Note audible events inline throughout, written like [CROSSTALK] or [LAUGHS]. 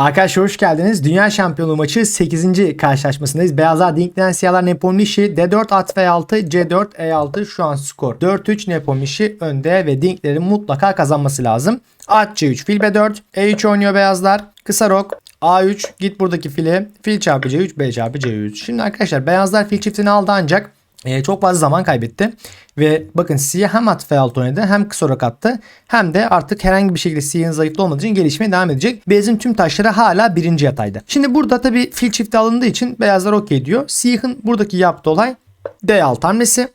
Arkadaşlar hoş geldiniz. Dünya şampiyonluğu maçı 8. karşılaşmasındayız. Beyazlar Dinklenen siyahlar Nepomniachtchi D4 at F6 C4 E6 şu an skor. 4-3 Nepomniachtchi önde ve Dinklerin mutlaka kazanması lazım. At C3 fil B4 E3 oynuyor beyazlar. Kısa rok A3 git buradaki fili fil çarpı C3 B çarpı C3. Şimdi arkadaşlar beyazlar fil çiftini aldı ancak e, çok fazla zaman kaybetti. Ve bakın siyah hem at F6 oynadı hem kısa rok attı. Hem de artık herhangi bir şekilde siyahın zayıflı olmadığı için gelişmeye devam edecek. Beyazın tüm taşları hala birinci yatayda. Şimdi burada tabii fil çifti alındığı için beyazlar okey diyor. Siyahın buradaki yaptığı olay D6 hamlesi.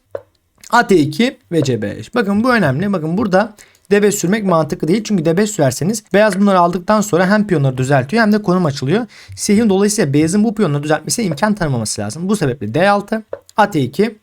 At E2 ve C5. Bakın bu önemli. Bakın burada D5 sürmek mantıklı değil. Çünkü D5 sürerseniz beyaz bunları aldıktan sonra hem piyonları düzeltiyor hem de konum açılıyor. Siyahın dolayısıyla beyazın bu piyonları düzeltmesine imkan tanımaması lazım. Bu sebeple D6, at E2,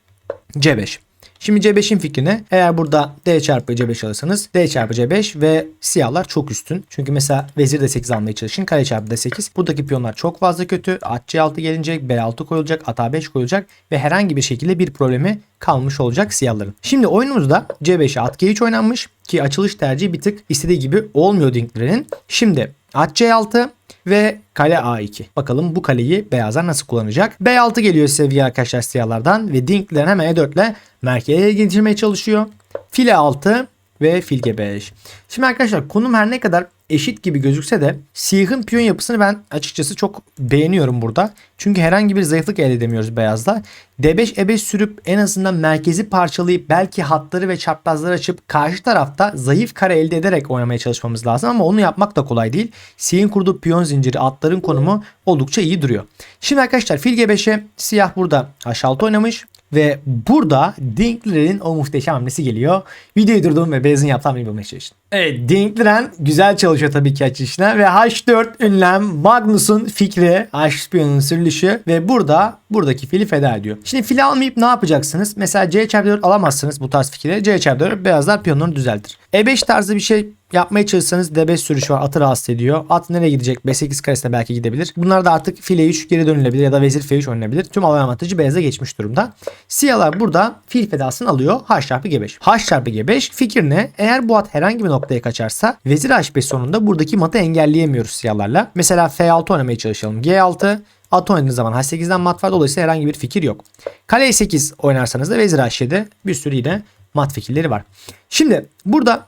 C5. Şimdi C5'in fikrine eğer burada D çarpı C5 alırsanız D çarpı C5 ve siyahlar çok üstün. Çünkü mesela vezir D8 almaya çalışın. Kare çarpı D8. Buradaki piyonlar çok fazla kötü. At C6 gelecek. B6 koyulacak. At A5 koyulacak. Ve herhangi bir şekilde bir problemi kalmış olacak siyahların. Şimdi oyunumuzda C5'e at G3 oynanmış. Ki açılış tercihi bir tık istediği gibi olmuyor Dinkler'in. Şimdi at C6 ve kale A2. Bakalım bu kaleyi beyazlar nasıl kullanacak? B6 geliyor seviye arkadaşlar siyahlardan ve Dinkler hemen E4 ile merkeze getirmeye çalışıyor. File 6 ve fil G5. Şimdi arkadaşlar konum her ne kadar eşit gibi gözükse de siyahın piyon yapısını ben açıkçası çok beğeniyorum burada. Çünkü herhangi bir zayıflık elde edemiyoruz beyazda. D5 E5 sürüp en azından merkezi parçalayıp belki hatları ve çaprazları açıp karşı tarafta zayıf kare elde ederek oynamaya çalışmamız lazım ama onu yapmak da kolay değil. Siyahın kurduğu piyon zinciri atların konumu oldukça iyi duruyor. Şimdi arkadaşlar fil G5'e siyah burada H6 oynamış. Ve burada Dinkler'in o muhteşem hamlesi geliyor. Videoyu durdum ve beyazın yaptığı hamleyi bulmaya çalıştım. Evet Dinkler güzel çalışıyor tabii ki açışına. Ve H4 ünlem Magnus'un fikri H piyonun sürülüşü ve burada buradaki fili feda ediyor. Şimdi fili almayıp ne yapacaksınız? Mesela C çarpı 4 alamazsınız bu tarz fikirleri. C çarpı 4 beyazlar piyonunu düzeltir. E5 tarzı bir şey yapmaya çalışsanız D5 sürüşü var. Atı rahatsız ediyor. At nereye gidecek? B8 karesine belki gidebilir. Bunlar da artık file 3 geri dönülebilir ya da vezir F3 oynanabilir. Tüm alay avantajı beyaza geçmiş durumda. Siyahlar burada fil fedasını alıyor. H çarpı G5. H çarpı G5 fikir ne? Eğer bu at herhangi bir noktaya kaçarsa vezir H5 sonunda buradaki matı engelleyemiyoruz siyahlarla. Mesela F6 oynamaya çalışalım. G6 At oynadığınız zaman H8'den mat var. Dolayısıyla herhangi bir fikir yok. Kale E8 oynarsanız da vezir H7 bir sürü yine mat fikirleri var. Şimdi burada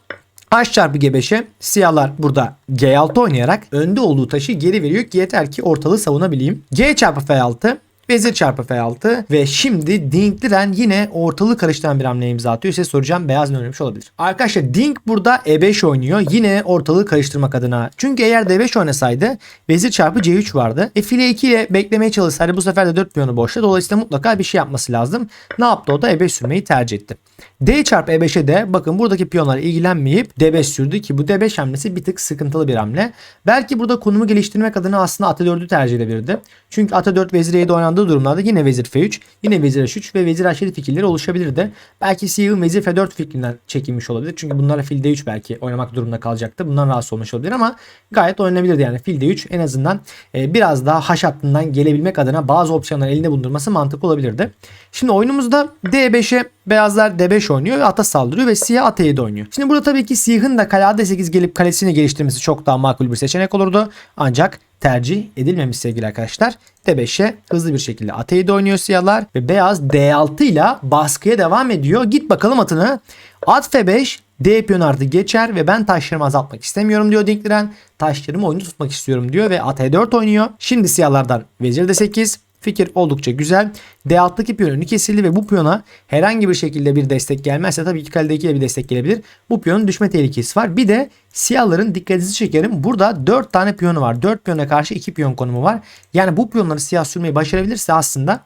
H çarpı G5'e siyahlar burada G6 oynayarak önde olduğu taşı geri veriyor ki yeter ki ortalığı savunabileyim. G çarpı F6 Vezir çarpı F6 ve şimdi Dinkliren yine ortalığı karıştıran bir hamle imza atıyor. Size soracağım beyaz ne oynamış olabilir? Arkadaşlar Dink burada E5 oynuyor. Yine ortalığı karıştırmak adına. Çünkü eğer D5 oynasaydı Vezir çarpı C3 vardı. E file 2 ile beklemeye çalışsaydı bu sefer de 4 piyonu boşta. Dolayısıyla mutlaka bir şey yapması lazım. Ne yaptı o da E5 sürmeyi tercih etti. D çarpı E5'e de bakın buradaki piyonlar ilgilenmeyip D5 sürdü ki bu D5 hamlesi bir tık sıkıntılı bir hamle. Belki burada konumu geliştirmek adına aslında At 4'ü tercih edebilirdi. Çünkü At 4 Vezir E7 oynandığı durumlarda yine Vezir F3, yine Vezir H3 ve Vezir H7 fikirleri oluşabilirdi. Belki siyahın Vezir F4 fikrinden çekilmiş olabilir. Çünkü bunlarla fil D3 belki oynamak durumunda kalacaktı. Bundan rahatsız olmuş olabilir ama gayet oynanabilirdi yani. Fil D3 en azından e, biraz daha haş hattından gelebilmek adına bazı opsiyonları elinde bulundurması mantıklı olabilirdi. Şimdi oyunumuzda D5'e beyazlar D5 oynuyor ve ata saldırıyor ve siyah at E7 oynuyor. Şimdi burada tabii ki siyahın da kale D8 gelip kalesini geliştirmesi çok daha makul bir seçenek olurdu. Ancak tercih edilmemiş sevgili arkadaşlar. D5'e hızlı bir şekilde at E7 oynuyor siyahlar ve beyaz D6 ile baskıya devam ediyor. Git bakalım atını. At F5 D piyon artı geçer ve ben taşlarımı azaltmak istemiyorum diyor Dinkliren. Taşlarımı oyunu tutmak istiyorum diyor ve at E4 oynuyor. Şimdi siyahlardan vezir D8 Fikir oldukça güzel. D6'daki piyon önü kesildi ve bu piyona herhangi bir şekilde bir destek gelmezse tabii ki kalede 2 ile bir destek gelebilir. Bu piyonun düşme tehlikesi var. Bir de siyahların dikkatinizi çekerim. Burada 4 tane piyonu var. 4 piyona karşı 2 piyon konumu var. Yani bu piyonları siyah sürmeyi başarabilirse aslında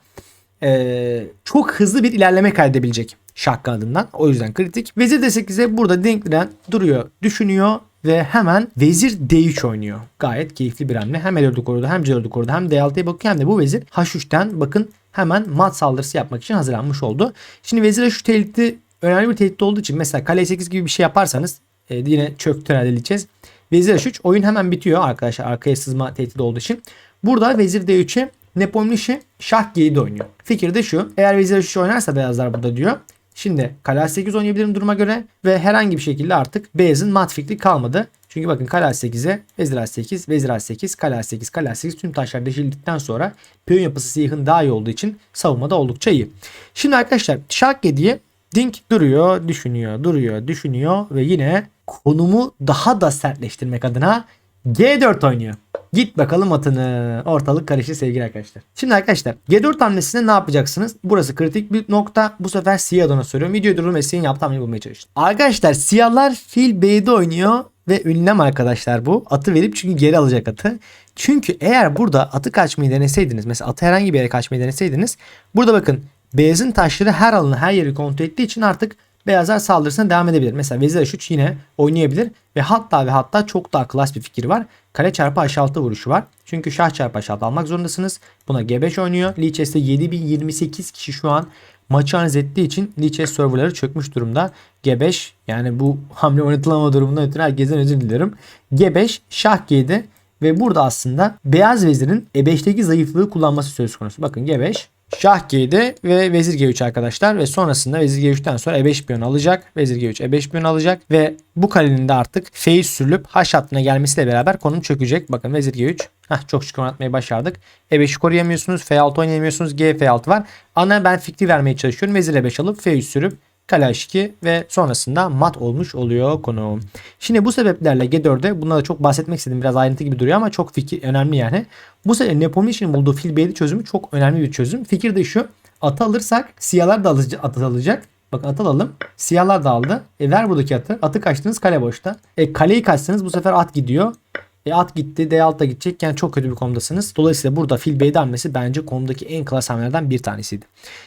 ee, çok hızlı bir ilerleme kaydedebilecek şah kanadından. O yüzden kritik. Vezir D8'e burada Dinkliren duruyor, düşünüyor ve hemen vezir D3 oynuyor. Gayet keyifli bir hamle. Hem E4'ü korudu hem C4'ü korudu hem D6'ya bakıyor hem de bu vezir H3'ten bakın hemen mat saldırısı yapmak için hazırlanmış oldu. Şimdi vezir H3 tehdidi önemli bir tehdit olduğu için mesela kale 8 gibi bir şey yaparsanız e, yine çöktü herhalde diyeceğiz. Vezir H3 oyun hemen bitiyor arkadaşlar arkaya sızma tehdidi olduğu için. Burada vezir D3'e Nepomniachtchi şah G7 oynuyor. Fikir de şu. Eğer vezir H3 oynarsa beyazlar burada diyor. Şimdi kale 8 oynayabilirim duruma göre ve herhangi bir şekilde artık beyazın mat fikri kalmadı. Çünkü bakın kale A8'e vezir A8, vezir A8, kale A8, kale A8 tüm taşlar deşildikten sonra piyon yapısı siyahın daha iyi olduğu için savunmada oldukça iyi. Şimdi arkadaşlar şah 7'ye Dink duruyor, düşünüyor, duruyor, düşünüyor ve yine konumu daha da sertleştirmek adına G4 oynuyor. Git bakalım atını. Ortalık karıştı sevgili arkadaşlar. Şimdi arkadaşlar G4 hamlesinde ne yapacaksınız? Burası kritik bir nokta. Bu sefer siyah adına soruyorum. Videoyu dururum ve siyahın yaptığı hamleyi bulmaya çalıştım. Arkadaşlar siyahlar fil B7 oynuyor ve ünlem arkadaşlar bu. Atı verip çünkü geri alacak atı. Çünkü eğer burada atı kaçmayı deneseydiniz. Mesela atı herhangi bir yere kaçmayı deneseydiniz. Burada bakın beyazın taşları her alanı her yeri kontrol ettiği için artık beyazlar saldırısına devam edebilir. Mesela vezir h3 yine oynayabilir ve hatta ve hatta çok daha klas bir fikir var. Kale çarpı h6 vuruşu var. Çünkü şah çarpı h6 almak zorundasınız. Buna g5 oynuyor. Lichess'te 7028 kişi şu an maçı analiz için Lichess serverları çökmüş durumda. G5 yani bu [LAUGHS] hamle oynatılamama durumundan ötürü herkesten özür diliyorum. G5 şah G7 ve burada aslında beyaz vezirin E5'teki zayıflığı kullanması söz konusu. Bakın G5 Şah G7 ve Vezir G3 arkadaşlar ve sonrasında Vezir G3'ten sonra E5 piyon alacak. Vezir G3 E5 piyon alacak ve bu kalenin de artık F'yi sürülüp H hattına gelmesiyle beraber konum çökecek. Bakın Vezir G3 Heh, çok şükür oynatmayı başardık. E5'i koruyamıyorsunuz. F6 oynayamıyorsunuz. G F6 var. Ana ben fikri vermeye çalışıyorum. Vezir E5 alıp F'yi sürüp kale H2 ve sonrasında mat olmuş oluyor konu. Şimdi bu sebeplerle G4'de bunlara çok bahsetmek istedim. Biraz ayrıntı gibi duruyor ama çok fikir önemli yani. Bu sefer Nepomucci'nin bulduğu fil B7 çözümü çok önemli bir çözüm. Fikir de şu. Atı alırsak siyahlar da alıcı, atı alacak. Bakın at alalım. Siyahlar da aldı. E ver buradaki atı. Atı kaçtınız kale boşta. E kaleyi kaçtınız bu sefer at gidiyor. E at gitti. D6'da gidecek. Yani çok kötü bir konumdasınız. Dolayısıyla burada fil B'de hamlesi bence konumdaki en klas hamlelerden bir tanesiydi.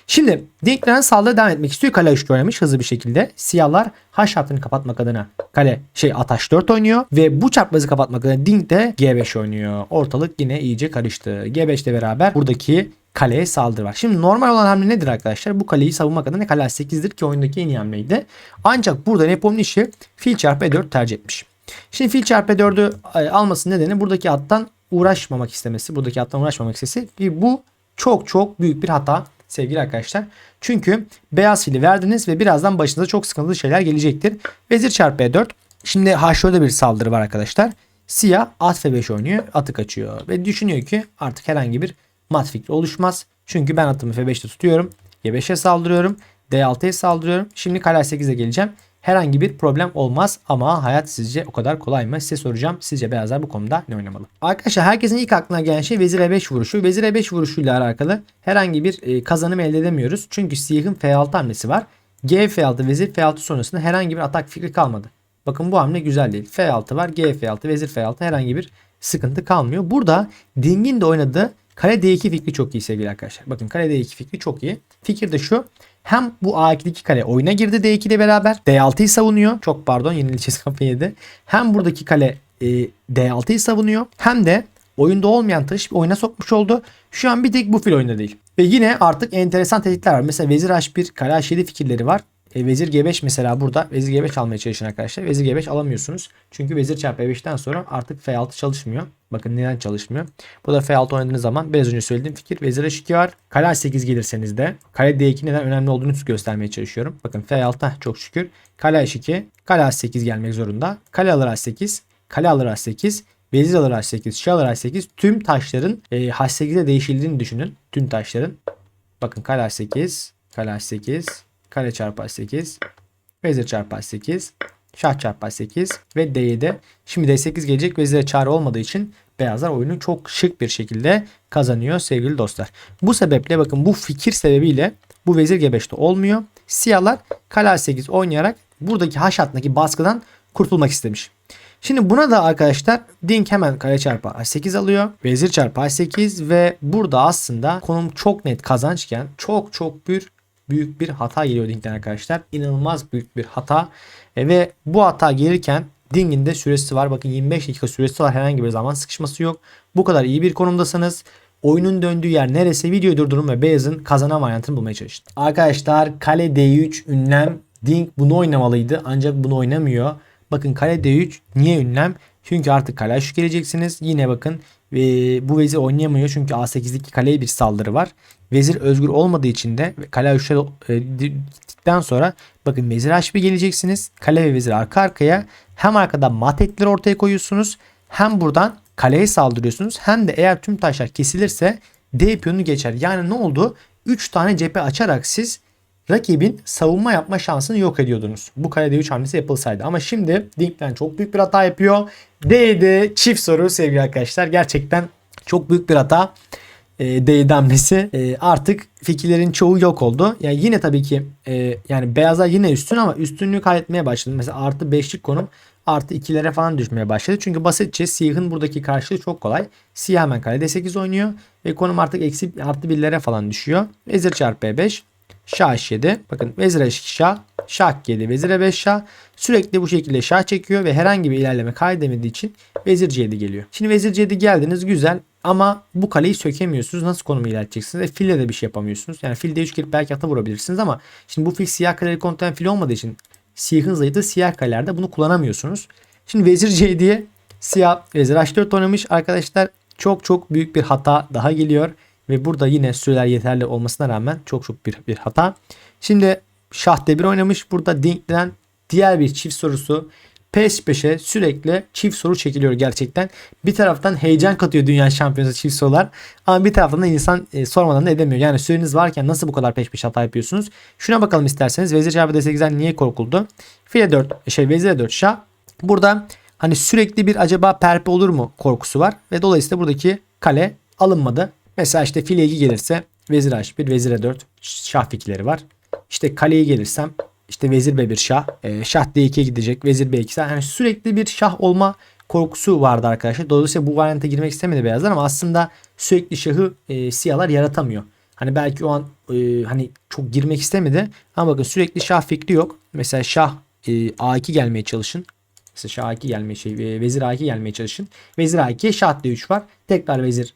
Şimdi Dinkleren saldırıya devam etmek istiyor. Kale H3 oynamış hızlı bir şekilde. Siyahlar H hattını kapatmak adına kale şey at H4 oynuyor. Ve bu çaprazı kapatmak adına Dink de G5 oynuyor. Ortalık yine iyice karıştı. G5 ile beraber buradaki kaleye saldırı var. Şimdi normal olan hamle nedir arkadaşlar? Bu kaleyi savunmak adına kale 8'dir ki oyundaki en iyi hamleydi. Ancak burada Nepomniachtchi fil çarpı E4 tercih etmiş. Şimdi fil çarpı 4'ü e, almasının nedeni buradaki attan uğraşmamak istemesi. Buradaki attan uğraşmamak istesi. Bu çok çok büyük bir hata sevgili arkadaşlar. Çünkü beyaz fili verdiniz ve birazdan başınıza çok sıkıntılı şeyler gelecektir. Vezir çarpı 4 Şimdi H4'de bir saldırı var arkadaşlar. Siyah at F5 oynuyor. Atı kaçıyor. Ve düşünüyor ki artık herhangi bir mat fikri oluşmaz. Çünkü ben atımı F5'te tutuyorum. G5'e saldırıyorum. D6'ya saldırıyorum. Şimdi kale 8'e geleceğim herhangi bir problem olmaz ama hayat sizce o kadar kolay mı? Size soracağım. Sizce beyazlar bu konuda ne oynamalı? Arkadaşlar herkesin ilk aklına gelen şey vezir e5 vuruşu. Vezir e5 vuruşuyla alakalı herhangi bir e, kazanım elde edemiyoruz. Çünkü siyahın f6 hamlesi var. G f6 vezir f6 sonrasında herhangi bir atak fikri kalmadı. Bakın bu hamle güzel değil. F6 var. G f6 vezir f6 herhangi bir sıkıntı kalmıyor. Burada Ding'in de oynadığı kale D2 fikri çok iyi sevgili arkadaşlar. Bakın kale D2 fikri çok iyi. Fikir de şu. Hem bu A2'deki kale oyuna girdi D2 ile beraber. D6'yı savunuyor. Çok pardon yenileceğiz kafayı yedi. Hem buradaki kale e, D6'yı savunuyor. Hem de oyunda olmayan taş oyuna sokmuş oldu. Şu an bir tek bu fil oyunda değil. Ve yine artık enteresan tehditler var. Mesela vezir H1, kale H7 fikirleri var. E, vezir G5 mesela burada vezir G5 almaya çalışın arkadaşlar. Vezir G5 alamıyorsunuz. Çünkü vezir çarpı E5'ten sonra artık F6 çalışmıyor. Bakın neden çalışmıyor. Bu da F6 oynadığınız zaman biraz önce söylediğim fikir. Vezir H2 var. Kale H8 gelirseniz de kale D2 neden önemli olduğunu göstermeye çalışıyorum. Bakın F6 çok şükür. Kale H2. Kale H8 gelmek zorunda. Kale alır H8. Kale alır H8. Vezir alır H8. Şah alır H8. Tüm taşların e, H8'e değişildiğini düşünün. Tüm taşların. Bakın kale H8. Kale H8. Kale çarpı H8. Vezir çarpı H8. Şah çarpı H8 ve D7. Şimdi D8 gelecek vezire çare olmadığı için beyazlar oyunu çok şık bir şekilde kazanıyor sevgili dostlar. Bu sebeple bakın bu fikir sebebiyle bu vezir G5'te olmuyor. Siyahlar kale A8 oynayarak buradaki H hattındaki baskıdan kurtulmak istemiş. Şimdi buna da arkadaşlar Dink hemen kale çarpı A8 alıyor. Vezir çarpı A8 ve burada aslında konum çok net kazançken çok çok bir büyük bir hata geliyor Dink'ten arkadaşlar. İnanılmaz büyük bir hata. E, ve bu hata gelirken Ding'in de süresi var. Bakın 25 dakika süresi var. Herhangi bir zaman sıkışması yok. Bu kadar iyi bir konumdasınız. Oyunun döndüğü yer neresi? Videoyu durdurun ve Beyaz'ın kazanan varyantını bulmaya çalışın. Arkadaşlar kale D3 ünlem. Ding bunu oynamalıydı ancak bunu oynamıyor. Bakın kale D3 niye ünlem? Çünkü artık kale H3 geleceksiniz. Yine bakın Ve bu vezir oynayamıyor çünkü A8'deki kaleye bir saldırı var. Vezir özgür olmadığı için de kale A3'e e, gittikten sonra bakın vezir H1 geleceksiniz. Kale ve vezir arka arkaya hem arkadan mat etleri ortaya koyuyorsunuz hem buradan kaleye saldırıyorsunuz hem de eğer tüm taşlar kesilirse D piyonu geçer. Yani ne oldu? 3 tane cephe açarak siz rakibin savunma yapma şansını yok ediyordunuz. Bu kalede 3 hamlesi yapılsaydı. Ama şimdi Dinklen çok büyük bir hata yapıyor. D'de çift soru sevgili arkadaşlar. Gerçekten çok büyük bir hata. E, D'de hamlesi. E, artık fikirlerin çoğu yok oldu. Yani yine tabii ki e, yani beyazlar yine üstün ama üstünlüğü kaybetmeye başladı. Mesela artı 5'lik konum artı 2'lere falan düşmeye başladı. Çünkü basitçe siyahın buradaki karşılığı çok kolay. Siyah hemen kalede 8 oynuyor. Ve konum artık eksi artı 1'lere falan düşüyor. Vezir çarpı E5. Şah H7. Bakın vezir H2 şah. Şah 7 vezir E5 şah. Sürekli bu şekilde şah çekiyor ve herhangi bir ilerleme kaydedemediği için vezir C7 geliyor. Şimdi vezir C7 geldiniz güzel ama bu kaleyi sökemiyorsunuz. Nasıl konumu ilerleteceksiniz? E, fille de bir şey yapamıyorsunuz. Yani fil D3 girip belki ata vurabilirsiniz ama şimdi bu fil siyah kareleri kontrol fil olmadığı için siyahın zayıfı siyah karelerde bunu kullanamıyorsunuz. Şimdi vezir C7'ye siyah vezir H4 oynamış arkadaşlar. Çok çok büyük bir hata daha geliyor. Ve burada yine süreler yeterli olmasına rağmen çok çok bir, bir hata. Şimdi şah d1 oynamış. Burada dinklenen diğer bir çift sorusu. Peş peşe sürekli çift soru çekiliyor gerçekten. Bir taraftan heyecan katıyor dünya şampiyonası çift sorular. Ama bir taraftan da insan e, sormadan da edemiyor. Yani süreniz varken nasıl bu kadar peş peşe hata yapıyorsunuz? Şuna bakalım isterseniz. Vezir çarpı d8'den niye korkuldu? File 4 şey vezir 4 şah. Burada hani sürekli bir acaba perpe olur mu korkusu var. Ve dolayısıyla buradaki kale alınmadı. Mesela işte file 2 gelirse vezir h1, vezir e4 şah fikirleri var. İşte kaleye gelirsem işte vezir b1 şah, e, şah d2'ye gidecek, vezir b2. Yani sürekli bir şah olma korkusu vardı arkadaşlar. Dolayısıyla bu varyanta girmek istemedi beyazlar ama aslında sürekli şahı e, siyahlar yaratamıyor. Hani belki o an e, hani çok girmek istemedi ama bakın sürekli şah fikri yok. Mesela şah e, a2 gelmeye çalışın. Mesela şah a2 gelmeye şey e, vezir a2 gelmeye çalışın. Vezir a2 şah d3 var. Tekrar vezir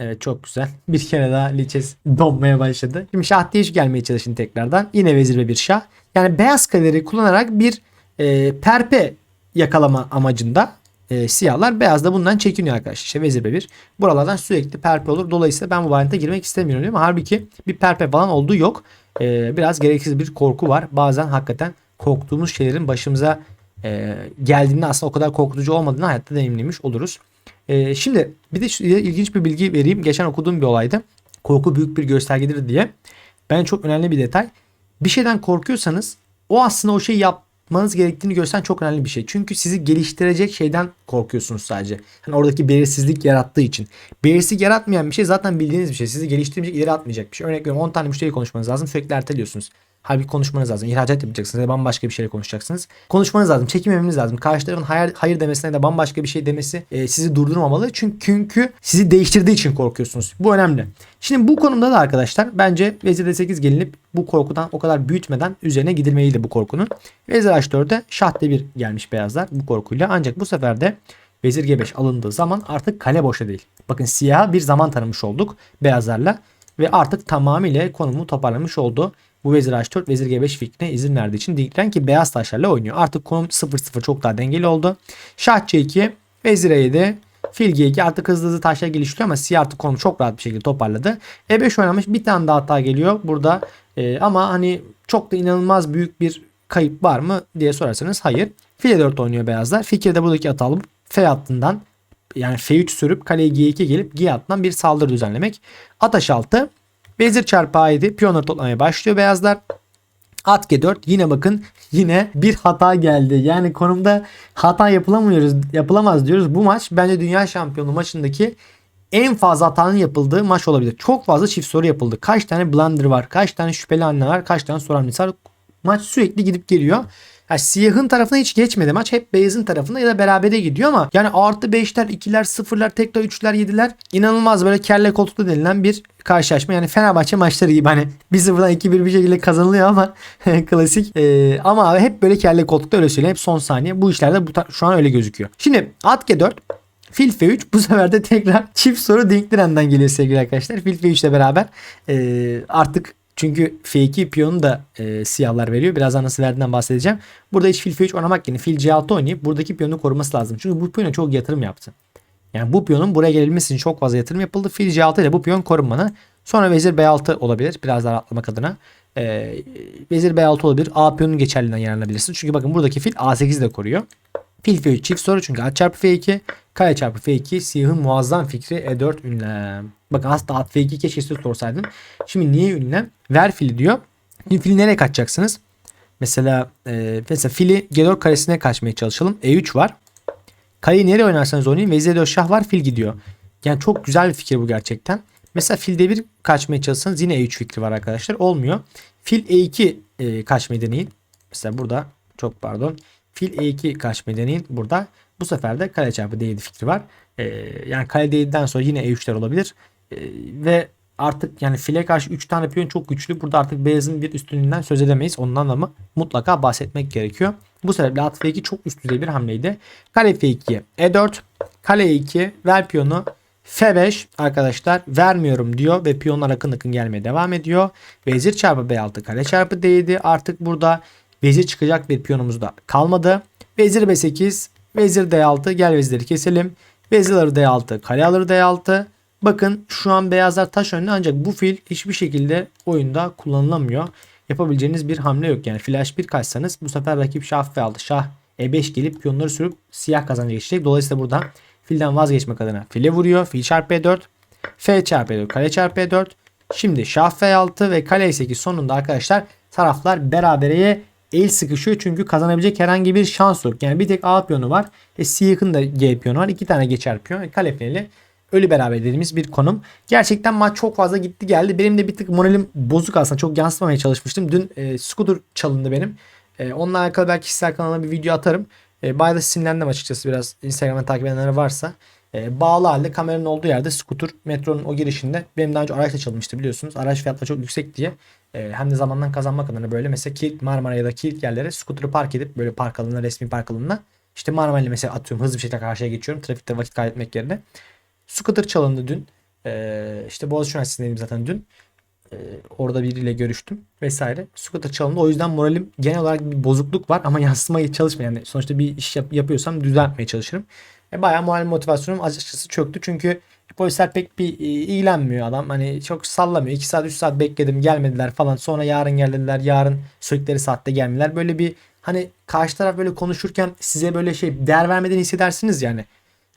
Evet çok güzel. Bir kere daha Liches donmaya başladı. Şimdi şah d gelmeye çalışın tekrardan. Yine vezir ve bir şah. Yani beyaz kaleri kullanarak bir e, perpe yakalama amacında e, siyahlar. Beyaz da bundan çekiniyor arkadaşlar. İşte vezir ve bir. Buralardan sürekli perpe olur. Dolayısıyla ben bu varyanta girmek istemiyorum değil mi? Halbuki bir perpe falan olduğu yok. E, biraz gereksiz bir korku var. Bazen hakikaten korktuğumuz şeylerin başımıza e, geldiğinde aslında o kadar korkutucu olmadığını hayatta deneyimlemiş oluruz. Ee, şimdi bir de şu, ilginç bir bilgi vereyim. Geçen okuduğum bir olaydı. Korku büyük bir göstergedir diye. Ben çok önemli bir detay. Bir şeyden korkuyorsanız o aslında o şeyi yapmanız gerektiğini gösteren çok önemli bir şey. Çünkü sizi geliştirecek şeyden korkuyorsunuz sadece. Hani oradaki belirsizlik yarattığı için. Belirsizlik yaratmayan bir şey zaten bildiğiniz bir şey. Sizi geliştirmeyecek, ileri atmayacak bir şey. Örnek veriyorum 10 tane müşteri konuşmanız lazım. Sürekli erteliyorsunuz. Halbuki konuşmanız lazım. İhracat yapacaksınız ya bambaşka bir şeyle konuşacaksınız. Konuşmanız lazım. Çekinmemeniz lazım. Karşı tarafın hayır, hayır demesine de bambaşka bir şey demesi e, sizi durdurmamalı. Çünkü, çünkü sizi değiştirdiği için korkuyorsunuz. Bu önemli. Şimdi bu konumda da arkadaşlar bence Vezir D8 gelinip bu korkudan o kadar büyütmeden üzerine gidilmeliydi bu korkunun. Vezir H4'e Şah D1 gelmiş beyazlar bu korkuyla. Ancak bu sefer de Vezir G5 alındığı zaman artık kale boşa değil. Bakın siyaha bir zaman tanımış olduk beyazlarla ve artık tamamıyla konumu toparlamış oldu. Bu vezir h4 vezir g5 fikrine izin verdiği için Dinklen ki beyaz taşlarla oynuyor. Artık konum 0-0 çok daha dengeli oldu. Şah c2 vezir e7 fil g2 artık hızlı hızlı taşlar geliştiriyor ama siyah artık konumu çok rahat bir şekilde toparladı. E5 oynamış bir tane daha hata geliyor burada ee, ama hani çok da inanılmaz büyük bir kayıp var mı diye sorarsanız hayır. Fil 4 oynuyor beyazlar. Fikirde buradaki atı alıp F hattından yani F3 sürüp kaleye G2 gelip G hattından bir saldırı düzenlemek. At H6 Vezir çarpı A7 piyonları toplamaya başlıyor beyazlar. At G4 yine bakın yine bir hata geldi. Yani konumda hata yapılamıyoruz, yapılamaz diyoruz. Bu maç bence dünya şampiyonu maçındaki en fazla hatanın yapıldığı maç olabilir. Çok fazla çift soru yapıldı. Kaç tane blunder var, kaç tane şüpheli anne var, kaç tane soru hamlesi var. Maç sürekli gidip geliyor. Yani siyahın tarafına hiç geçmedi maç. Hep beyazın tarafına ya da berabere gidiyor ama yani artı 5'ler, 2'ler, 0'lar, tekrar 3'ler, 7'ler inanılmaz böyle kelle koltuklu denilen bir karşılaşma. Yani Fenerbahçe maçları gibi hani [LAUGHS] 1-0'dan 2-1 bir şekilde kazanılıyor ama [LAUGHS] klasik. Ee, ama abi hep böyle kelle koltukta öyle söyleyeyim. Hep son saniye. Bu işlerde bu şu an öyle gözüküyor. Şimdi at G4 Fil F3 bu sefer de tekrar [LAUGHS] çift soru Dinkliren'den geliyor sevgili arkadaşlar. Fil F3 ile beraber e, artık çünkü F2 piyonu da e, siyahlar veriyor. Birazdan nasıl verdiğinden bahsedeceğim. Burada hiç fil F3 oynamak yerine fil C6 oynayıp buradaki piyonu koruması lazım. Çünkü bu piyona çok yatırım yaptı. Yani bu piyonun buraya gelmesi için çok fazla yatırım yapıldı. Fil C6 ile bu piyon korunmalı. Sonra vezir B6 olabilir. Biraz daha rahatlamak adına. Ee, vezir B6 olabilir. A piyonun geçerliliğinden yararlanabilirsiniz. Çünkü bakın buradaki fil A8 de koruyor. Fil F3 çift soru çünkü at çarpı F2. Kale çarpı F2 siyahın muazzam fikri E4 ünlem. Bakın aslında at F2 keşke size sorsaydım. Şimdi niye ünlem? Ver fili diyor. Şimdi fili nereye kaçacaksınız? Mesela e, mesela fili G4 karesine kaçmaya çalışalım. E3 var. Kaleyi nereye oynarsanız oynayın. Vezir 4 şah var fil gidiyor. Yani çok güzel bir fikir bu gerçekten. Mesela fil D1 kaçmaya çalışsanız yine E3 fikri var arkadaşlar. Olmuyor. Fil E2 e, kaçmayı deneyin. Mesela burada çok pardon. Fil E2 kaçmayı deneyin. Burada bu sefer de kale çarpı D7 fikri var. E, yani kale D7'den sonra yine E3'ler olabilir. E, ve artık yani file karşı 3 tane piyon çok güçlü. Burada artık beyazın bir üstünlüğünden söz edemeyiz. Ondan da mı mutlaka bahsetmek gerekiyor. Bu sebeple at F2 çok üst düzey bir hamleydi. Kale F2'ye E4, kale E2 ver piyonu F5 arkadaşlar vermiyorum diyor ve piyonlar akın akın gelmeye devam ediyor. Vezir çarpı B6 kale çarpı D7 artık burada vezir çıkacak bir piyonumuz da kalmadı. Vezir B8 vezir D6 gel vezirleri keselim. Vezir alır D6 kale alır D6. Bakın şu an beyazlar taş önüne ancak bu fil hiçbir şekilde oyunda kullanılamıyor. Yapabileceğiniz bir hamle yok. Yani flash 1 kaçsanız bu sefer rakip şah F6 şah E5 gelip piyonları sürüp siyah kazanca geçecek. Dolayısıyla burada filden vazgeçmek adına file vuruyor. Fil çarpı E4 F çarpı E4 kale çarpı E4 Şimdi şah F6 ve kale E8 sonunda arkadaşlar taraflar berabereye el sıkışıyor çünkü kazanabilecek herhangi bir şans yok. Yani bir tek A piyonu var. E, C yakında G piyonu var. İki tane geçer piyon. E, kale finali ölü beraber dediğimiz bir konum. Gerçekten maç çok fazla gitti geldi. Benim de bir tık moralim bozuk aslında. Çok yansıtmamaya çalışmıştım. Dün e, scooter çalındı benim. E, onunla alakalı belki kişisel kanalına bir video atarım. E, bayağı da sinirlendim açıkçası biraz Instagram'dan takip edenler varsa. E, bağlı halde kameranın olduğu yerde scooter metronun o girişinde benim daha önce araçla çalınmıştı biliyorsunuz. Araç fiyatları çok yüksek diye. E, hem de zamandan kazanmak adına böyle mesela kilit Marmara ya da kilit yerlere scooter'ı park edip böyle park alanına resmi park alanına işte Marmara ile mesela atıyorum hızlı bir şekilde karşıya geçiyorum. Trafikte vakit kaybetmek yerine. Scooter çalındı dün. Ee, işte Boğaziçi Üniversitesi'ndeydim zaten dün. Ee, orada biriyle görüştüm vesaire. Scooter çalındı. O yüzden moralim genel olarak bir bozukluk var ama [LAUGHS] yansıtmaya çalışmıyorum. Yani sonuçta bir iş yap- yapıyorsam düzeltmeye çalışırım. E, bayağı moral motivasyonum açıkçası çöktü. Çünkü polisler pek bir e, ilgilenmiyor adam. Hani çok sallamıyor. 2 saat 3 saat bekledim gelmediler falan. Sonra yarın geldiler. Yarın söyledikleri saatte gelmediler. Böyle bir hani karşı taraf böyle konuşurken size böyle şey değer vermediğini hissedersiniz yani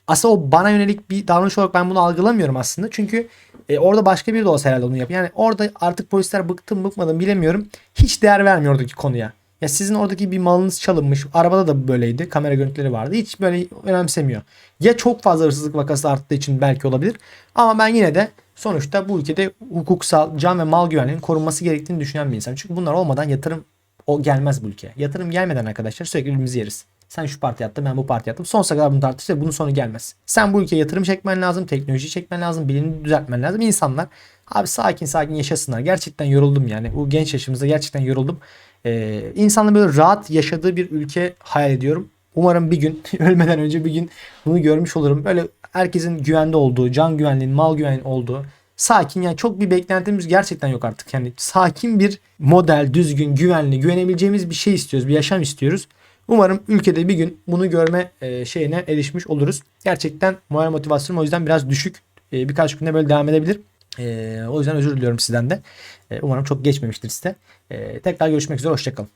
aslında o bana yönelik bir davranış olarak ben bunu algılamıyorum aslında. Çünkü e, orada başka biri de olsa herhalde onu yapıyor. Yani orada artık polisler bıktım bıkmadım bilemiyorum. Hiç değer vermiyor oradaki konuya. Ya sizin oradaki bir malınız çalınmış. Arabada da böyleydi. Kamera görüntüleri vardı. Hiç böyle önemsemiyor. Ya çok fazla hırsızlık vakası arttığı için belki olabilir. Ama ben yine de sonuçta bu ülkede hukuksal, can ve mal güvenliğinin korunması gerektiğini düşünen bir insan. Çünkü bunlar olmadan yatırım o gelmez bu ülkeye. Yatırım gelmeden arkadaşlar sürekli birbirimizi yeriz. Sen şu parti yaptın ben bu parti yaptım. Sonsuza kadar bunu tartışırsa bunun sonu gelmez. Sen bu ülkeye yatırım çekmen lazım. Teknoloji çekmen lazım. Bilimini düzeltmen lazım. İnsanlar abi sakin sakin yaşasınlar. Gerçekten yoruldum yani. Bu genç yaşımızda gerçekten yoruldum. Ee, insanların böyle rahat yaşadığı bir ülke hayal ediyorum. Umarım bir gün [LAUGHS] ölmeden önce bir gün bunu görmüş olurum. Böyle herkesin güvende olduğu, can güvenliğinin, mal güvenliğinin olduğu sakin yani çok bir beklentimiz gerçekten yok artık. Yani sakin bir model, düzgün, güvenli, güvenebileceğimiz bir şey istiyoruz. Bir yaşam istiyoruz. Umarım ülkede bir gün bunu görme e, şeyine erişmiş oluruz. Gerçekten moral motivasyonum o yüzden biraz düşük. E, birkaç günde böyle devam edebilir. E, o yüzden özür diliyorum sizden de. E, umarım çok geçmemiştir size. E, tekrar görüşmek üzere. Hoşçakalın.